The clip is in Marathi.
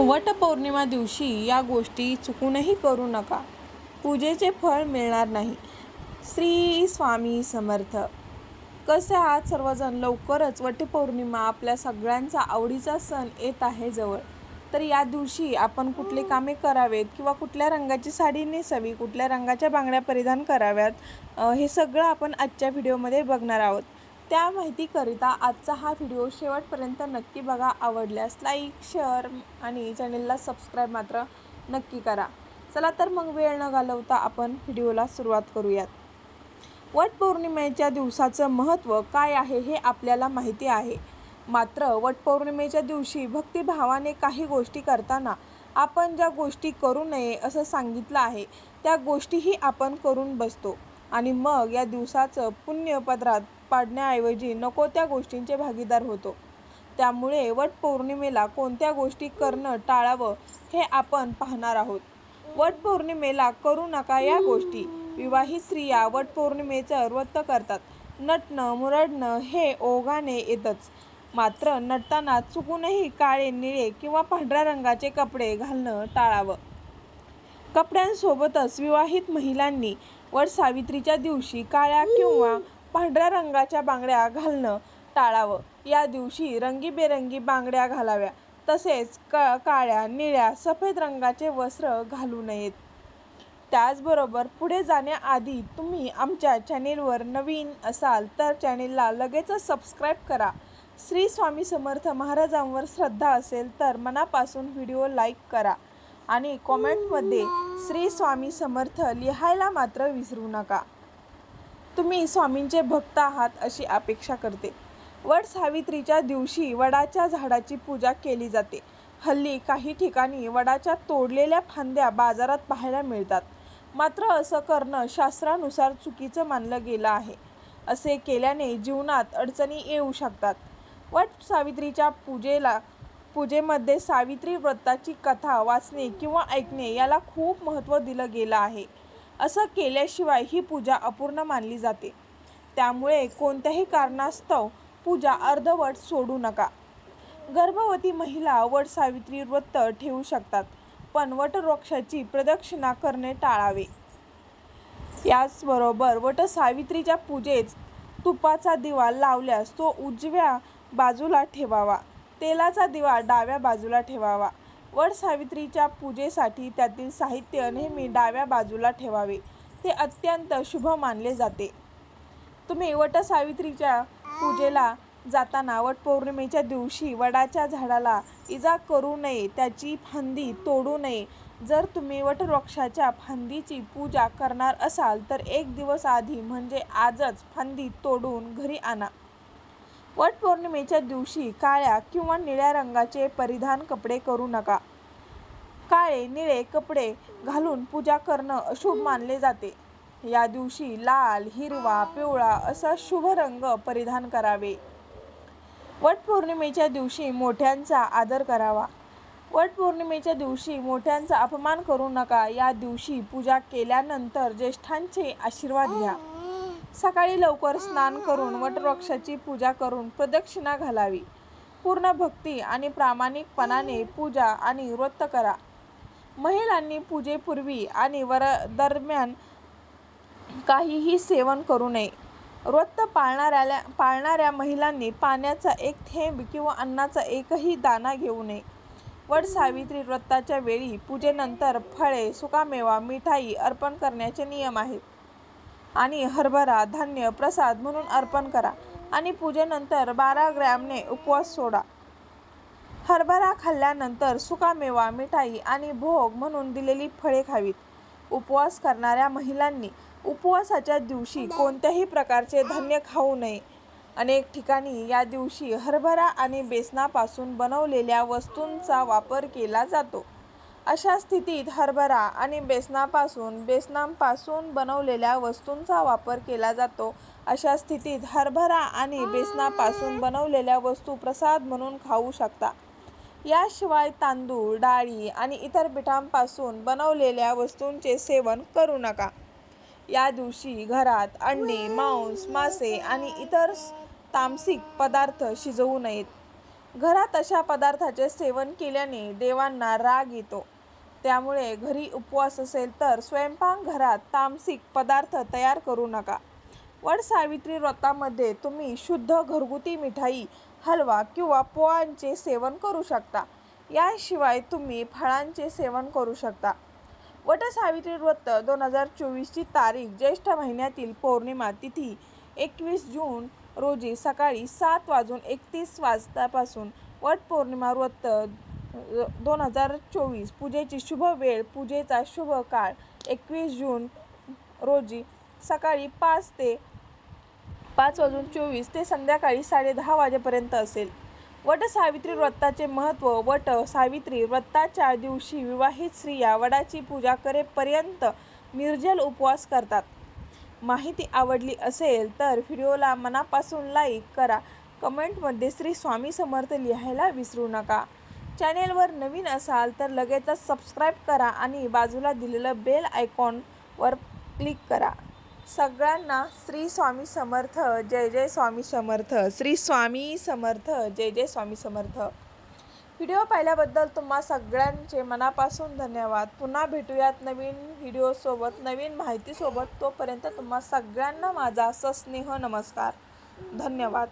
वटपौर्णिमा दिवशी या गोष्टी चुकूनही करू नका. पूजेचे फळ मिळणार नाही. श्री स्वामी समर्थ. कसे आहात सर्वजण? लवकरच वटपौर्णिमा आपल्या सगळ्यांचा आवडीचा सण येत आहे जवळ. तर या दिवशी आपण कुठले कामे करावेत किंवा कुठल्या रंगाची साडी नेसावी कुठल्या रंगाच्या बांगड्या परिधान कराव्यात हे सगळं आपण आजच्या व्हिडिओमध्ये बघणार आहोत. त्या माहितीकरिता आजचा हा व्हिडिओ शेवटपर्यंत नक्की बघा. आवडल्यास लाईक शेअर आणि चॅनेलला सबस्क्राईब मात्र नक्की करा. चला तर मग वेळ न घालवता आपण व्हिडिओला सुरुवात करूयात. वटपौर्णिमेच्या दिवसाचं महत्त्व काय आहे हे आपल्याला माहिती आहे. मात्र वटपौर्णिमेच्या दिवशी भक्तिभावाने काही गोष्टी करताना आपण ज्या गोष्टी करू नये असं सांगितलं आहे त्या गोष्टीही आपण करून बसतो. आणि मग या दिवसाचं पुण्य पदरात पाडण्याऐवजी नको त्या गोष्टींचे भागीदार होतो. त्यामुळे वटपौर्णिमेला कोणत्या गोष्टी करणं टाळावं हे आपण पाहणार आहोत. वटपौर्णिमेला करू नका या गोष्टी. विवाहित स्त्रिया वटपौर्णिमेचं व्रत करतात. नटणं मुरडणं हे ओघाने येतच. मात्र नटताना चुकूनही काळे निळे किंवा पांढऱ्या रंगाचे कपडे घालणं टाळावं. कपड्यांसोबतच विवाहित महिलांनी वर सावित्रीच्या दिवशी काळ्या किंवा पांढऱ्या रंगाच्या बांगड्या घालणं टाळावं. या दिवशी रंगीबेरंगी बांगड्या घालाव्या. तसेच क काळ्या निळ्या सफेद रंगाचे वस्त्र घालू नयेत. त्याचबरोबर पुढे जाण्याआधी तुम्ही आमच्या चॅनेलवर नवीन असाल तर चॅनेलला लगेचच सबस्क्राईब करा. श्री स्वामी समर्थ महाराजांवर श्रद्धा असेल तर मनापासून व्हिडिओ लाईक करा. आणि कॉमेंटमध्ये श्री स्वामी समर्थ लिहायला मात्र विसरू नका. तुम्ही स्वामींचे भक्त आहात अशी अपेक्षा करते. वड सावित्रीच्या दिवशी वडाच्या झाडाची पूजा केली जाते. हल्ली काही ठिकाणी वडाच्या तोडलेल्या फांद्या बाजारात पाहायला मिळतात. मात्र असं करणं शास्त्रानुसार चुकीचं मानलं गेलं आहे. असे केल्याने जीवनात अडचणी येऊ शकतात. वट सावित्रीच्या पूजेला पूजेमध्ये सावित्री व्रताची कथा वाचणे किंवा ऐकणे याला खूप महत्त्व दिलं गेलं आहे. असं केल्याशिवाय ही पूजा अपूर्ण मानली जाते. त्यामुळे कोणत्याही कारणास्तव पूजा अर्धवट सोडू नका. गर्भवती महिला वट सावित्री व्रत ठेवू शकतात पण वटवृक्षाची प्रदक्षिणा करणे टाळावे. याचबरोबर वट सावित्रीच्या पूजेत तुपाचा दिवा लावल्यास तो उजव्या बाजूला ठेवावा. तेलाचा दिवा डाव्या बाजूला ठेवावा. वटसावित्रीच्या पूजेसाठी त्यातील साहित्य नेहमी डाव्या बाजूला ठेवावे. ते अत्यंत शुभ मानले जाते. तुम्ही वटसावित्रीच्या पूजेला जाताना वटपौर्णिमेच्या दिवशी वडाच्या झाडाला इजा करू नये त्याची फांदी तोडू नये. जर तुम्ही वटवृक्षाच्या फांदीची पूजा करणार असाल तर एक दिवस आधी म्हणजे आजच फांदी तोडून घरी आणा. वटपौर्णिमेच्या दिवशी काळ्या किंवा निळ्या रंगाचे परिधान कपडे करू नका. काळे निळे कपडे घालून पूजा करणं अशुभ मानले जाते. या दिवशी लाल हिरवा पिवळा असा शुभ रंग परिधान करावे. वटपौर्णिमेच्या दिवशी मोठ्यांचा आदर करावा. वटपौर्णिमेच्या दिवशी मोठ्यांचा अपमान करू नका. या दिवशी पूजा केल्यानंतर ज्येष्ठांचे आशीर्वाद घ्या. सकाळी लवकर स्नान करून वटवृक्षाची पूजा करून प्रदक्षिणा घालावी. पूर्ण भक्ती आणि प्रामाणिकपणाने पूजा आणि व्रत करा. महिलांनी पूजेपूर्वी आणि वर दरम्यान काहीही सेवन करू नये. व्रत पाळणाऱ्या पाळणाऱ्या महिलांनी पाण्याचा एक थेंब किंवा अन्नाचा एकही दाना घेऊ नये. वड सावित्री व्रताच्या वेळी पूजेनंतर फळे सुकामेवा मिठाई अर्पण करण्याचे नियम आहेत. आणि हरभरा धान्य प्रसाद म्हणून अर्पण करा आणि पूजेनंतर बारा ग्रॅमने उपवास सोडा. हरभरा खाल्ल्यानंतर सुकामेवा मिठाई आणि भोग म्हणून दिलेली फळे खावीत. उपवास करणाऱ्या महिलांनी उपवासाच्या दिवशी कोणत्याही प्रकारचे धान्य खाऊ नये. अनेक ठिकाणी या दिवशी हरभरा आणि बेसनापासून बनवलेल्या वस्तूंचा वापर केला जातो. अशा स्थितीत हरभरा आणि बेसनापासून बेसनांपासून बनवलेल्या वस्तूंचा वापर केला जातो. अशा स्थितीत हरभरा आणि बेसनापासून बनवलेल्या वस्तू प्रसाद म्हणून खाऊ शकता. याशिवाय तांदूळ डाळी आणि इतर पिठांपासून बनवलेल्या वस्तूंचे सेवन करू नका. या दिवशी घरात अंडी मांस मासे आणि इतर तामसिक पदार्थ शिजवू नयेत. घरात अशा पदार्थाचे सेवन केल्याने देवांना राग येतो. त्यामुळे घरी उपवास असेल तर स्वयंपाकघरात तामसिक पदार्थ तयार करू नका. वड सावित्री व्रतामध्ये तुम्ही शुद्ध घरगुती मिठाई हलवा किंवा पोळ्यांचे सेवन करू शकता. याशिवाय तुम्ही फळांचे सेवन करू शकता. वट सावित्री व्रत दोन हजार चोवीसची तारीख ज्येष्ठ महिन्यातील पौर्णिमा तिथी एकवीस जून रोजी सकाळी सात वाजून एकतीस वाजतापासून वट पौर्णिमा व्रत दोन हजार चोवीस पूजेची शुभ वेळ पूजेचा शुभ काळ एकवीस जून रोजी सकाळी पाच ते पाच वाजून चोवीस ते संध्याकाळी साडेदहा वाजेपर्यंत असेल. वट सावित्री व्रताचे महत्त्व वट सावित्री व्रताच्या दिवशी विवाहित स्त्रिया वडाची पूजा करेपर्यंत निर्जल उपवास करतात. माहिती आवडली असेल तर व्हिडिओला मनापासून लाईक करा. कमेंटमध्ये श्री स्वामी समर्थ लिहायला विसरू नका. चॅनेलवर नवीन असाल तर लगेचच सबस्क्राईब करा आणि बाजूला दिलेलं बेल आयकॉनवर क्लिक करा. सगळ्यांना श्री स्वामी समर्थ जय जय स्वामी समर्थ श्री स्वामी समर्थ जय जय स्वामी समर्थ. व्हिडिओ पाहिल्याबद्दल तुम्हा सगळ्यांचे मनापासून धन्यवाद. पुन्हा भेटूयात नवीन व्हिडिओसोबत नवीन माहितीसोबत. तोपर्यंत तुम्हा सगळ्यांना माझा सस्नेह नमस्कार. धन्यवाद.